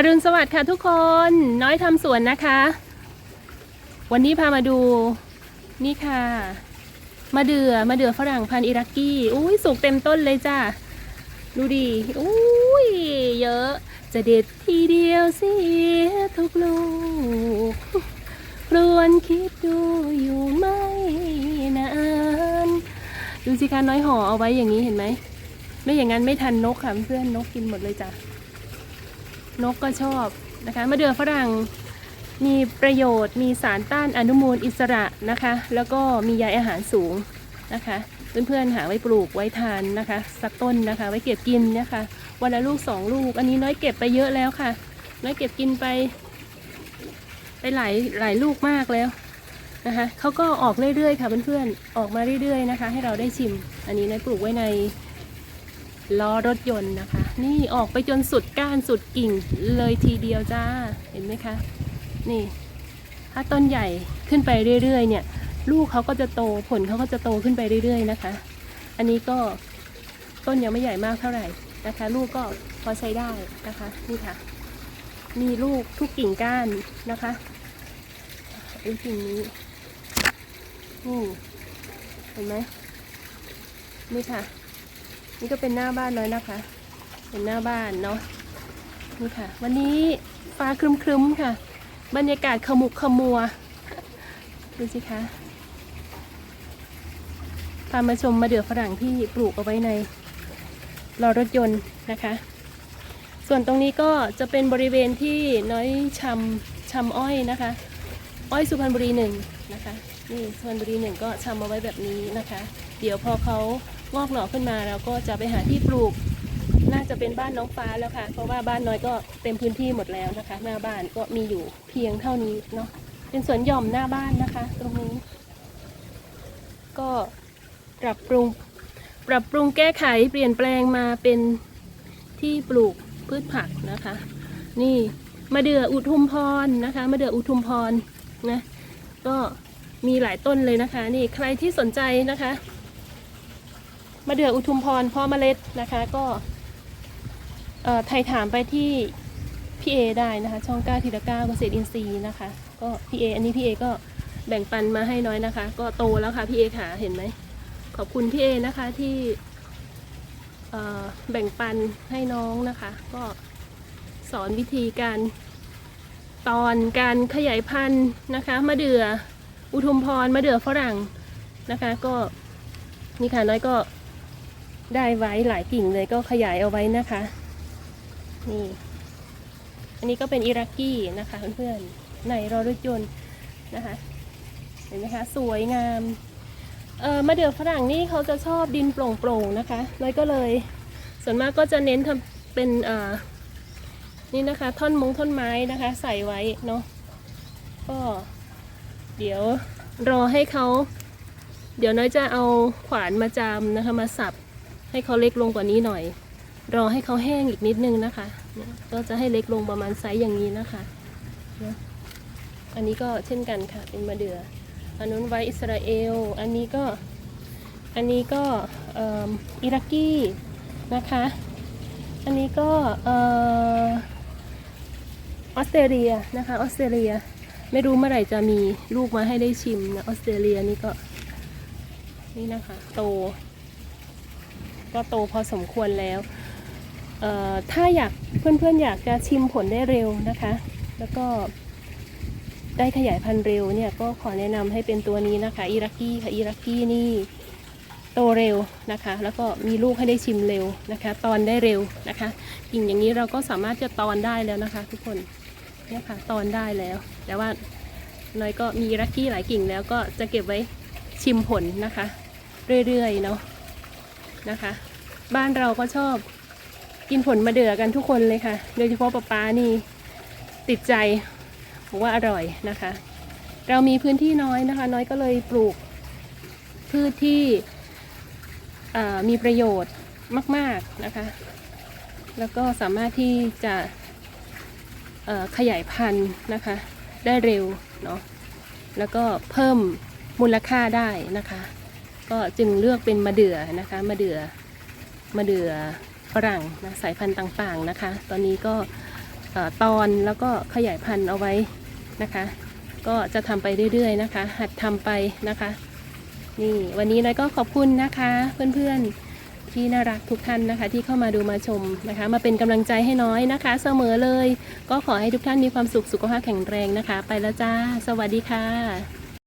อรุณสวัสดิ์ค่ะทุกคน น้อยทำสวนนะคะ วันนี้พามาดูนี่ค่ะมะเดือ่อมะเดื่อฝรั่งพันอิรักกี้อุ้ยสุกเต็มต้นเลยจ้าดูดิอุ้ยเยอะ จะเด็ดทีเดียวเสิทุกลูกรวนคิดดูอยู่ไม่นานดูสิคะน้อยห่อเอาไว้อย่างนี้เห็นไหมไม่อย่างนั้นไม่ทันนกค่ะเพื่อนนกกินหมดเลยจ้ะ นกก็ชอบนะคะมะเดื่อฝรั่งมีประโยชน์ มีสารต้านอนุมูลอิสระนะคะ แล้วก็มีใยอาหารสูงนะคะ เพื่อนๆหาไว้ปลูกไว้ทานนะคะ สักต้นนะคะ ไว้เก็บกินนะคะ วันละลูกสองลูก อันนี้น้อยเก็บไปเยอะแล้วค่ะ น้อยเก็บกินไป ไปหลายหลายลูกมากแล้วนะคะเขาก็ออกเรื่อยๆค่ะเพื่อนๆออกมาเรื่อยๆนะคะ ให้เราได้ชิม อันนี้น้อยปลูกไว้ในล้อรถยนต์นะคะ นี่ออกไปจนสุดก้านสุดกิ่งเลยทีเดียวจ้า เห็นไหมคะ นี่ ถ้าต้นใหญ่ขึ้นไปเรื่อยๆ เนี่ย ลูกเขาก็จะโตผลเขาก็จะโตขึ้นไปเรื่อยๆ นะคะ อันนี้ก็ต้นยังไม่ใหญ่มากเท่าไหร่นะคะ ลูกก็พอใช้ได้นะคะ นี่ค่ะ มีลูกทุกกิ่งก้านนะคะไอ้กิ่งนี้นี่เห็นไหมนี่ค่ะ นี่ก็เป็นหน้าบ้านน้อยนะคะ เป็นหน้าบ้านเนาะนี่ค่ะ วันนี้ฟ้าครึ้มๆค่ะ บรรยากาศขมุกขมัว ดูสิคะพามาชมมะเดือฝรั่งที่ปลูกเอาไว้ในรอรถยนต์นะคะ ส่วนตรงนี้ก็จะเป็นบริเวณที่น้อยชำชำอ้อยนะคะ อ้อยสุพรรณบุรีหนึ่งนะคะนี่สุพรรณบุรีหนึ่งก็ชำเอาไว้แบบนี้นะคะ เดี๋ยวพอเขางอกหน่อขึ้นมาเราก็จะไปหาที่ปลูก น่าจะเป็นบ้านน้องฟ้าแล้วค่ะ เพราะว่าบ้านน้อยก็เต็มพื้นที่หมดแล้วนะคะ หน้าบ้านก็มีอยู่เพียงเท่านี้เนาะเป็นสวนหย่อมหน้าบ้านนะคะ ตรงนี้ ก็ปรับปรุง ปรับปรุงแก้ไขเปลี่ยนแปลงมาเป็นที่ปลูกพืชผักนะคะ นี่มะเดืออุทุมพรนะคะมะเดืออุทุมพรนะก็มีหลายต้นเลยนะคะ นี่ใครที่สนใจนะคะมะเดืออุทุมพรพ่อเมล็ดนะคะ ก็ ไทยถามไปที่พี่เอได้นะคะ ช่องก้าทีละก้าเกษตรอินทรีย์นะคะ ก็พี่เออันนี้พี่เอก็แบ่งปันมาให้น้อยนะคะ ก็โตแล้วค่ะพี่เอขาเห็นไหมขอบคุณพี่เอนะคะที่แบ่งปันให้น้องนะคะ ก็สอนวิธีการตอนการขยายพันธุ์นะคะมะเดือ่ออุทุมพรมะเดื่อฝรั่งนะคะ ก็นี่ค่ะน้อยก็ได้ไว้หลายกิ่งเลยก็ขยายเอาไว้นะคะ นี่ อันนี้ก็เป็นอิรักกี้นะคะเพื่อนๆในรอรถยนต์นะคะ เห็นไหมคะ สวยงามเออมะเดื่อฝรั่งนี่เขาจะชอบดินโปร่งๆนะคะน้อยก็เลย ส่วนมากก็จะเน้นทำเป็นเอ่อนี่นะคะ ท่อนมงท่อนไม้นะคะ ใส่ไว้เนาะก็เดี๋ยวรอให้เขาเดี๋ยวน้อยจะเอาขวานมาจามนะคะ มาสับให้เขาเล็กลงกว่านี้หน่อย รอให้เขาแห้งอีกนิดนึงนะคะก็จะให้เล็กลงประมาณไซส์อย่างนี้นะคะ อันนี้ก็เช่นกันค่ะ เป็นมะเดื่ออันนู้นไว้อิสราเอล อันนี้ก็ อันนี้ก็อิรักกี้นะคะ อันนี้ก็ออสเตรเลียนะคะ ออสเตรเลีย ไม่รู้เมื่อไหร่จะมีลูกมาให้ได้ชิมนะ ออสเตรเลียนี่ก็ นี่นะคะ โต ก็โตพอสมควรแล้ว ถ้าอยากเพื่อนๆอยากจะชิมผลได้เร็วนะคะ แล้วก็ได้ขยายพันธุ์เร็วเนี่ยก็ขอแนะนำให้เป็นตัวนี้นะคะอิรักกี้ค่ะอิรักกี้นี่โตเร็วนะคะ แล้วก็มีลูกให้ได้ชิมเร็วนะคะ ตอนได้เร็วนะคะกิ่งอย่างนี้เราก็สามารถจะตอนได้แล้วนะคะ ทุกคนเนี่ยค่ะตอนได้แล้ว แต่ว่าน้อยก็มีรักกี้หลายกิ่งแล้วก็จะเก็บไว้ชิมผลนะคะ เรื่อยๆเนาะนะคะ บ้านเราก็ชอบ กินผลมะเดื่อกันทุกคนเลยค่ะ โดยเฉพาะป๊าป๊านี่ติดใจบอกว่าอร่อยนะคะ เรามีพื้นที่น้อยนะคะ น้อยก็เลยปลูกพืชที่มีประโยชน์มาก ๆนะคะ แล้วก็สามารถที่จะขยายพันธุ์นะคะ ได้เร็วเนาะแล้วก็เพิ่มมูลค่าได้นะคะ ก็จึงเลือกเป็นมะเดื่อนะคะมะเดื่อมะเดื่อ ฝรั่งนะสายพันธุ์ต่างๆนะคะ ตอนนี้ก็ตอนแล้วก็ขยายพันธุ์เอาไว้นะคะ ก็จะทำไปเรื่อยๆนะคะ หัดทำไปนะคะ นี่วันนี้น้อยก็ขอบคุณนะคะเพื่อนๆที่น่ารักทุกท่านนะคะ ที่เข้ามาดูมาชมนะคะ มาเป็นกำลังใจให้น้อยนะคะ เสมอเลย ก็ขอให้ทุกท่านมีความสุขสุขภาพแข็งแรงนะคะ ไปแล้วจ้า สวัสดีค่ะ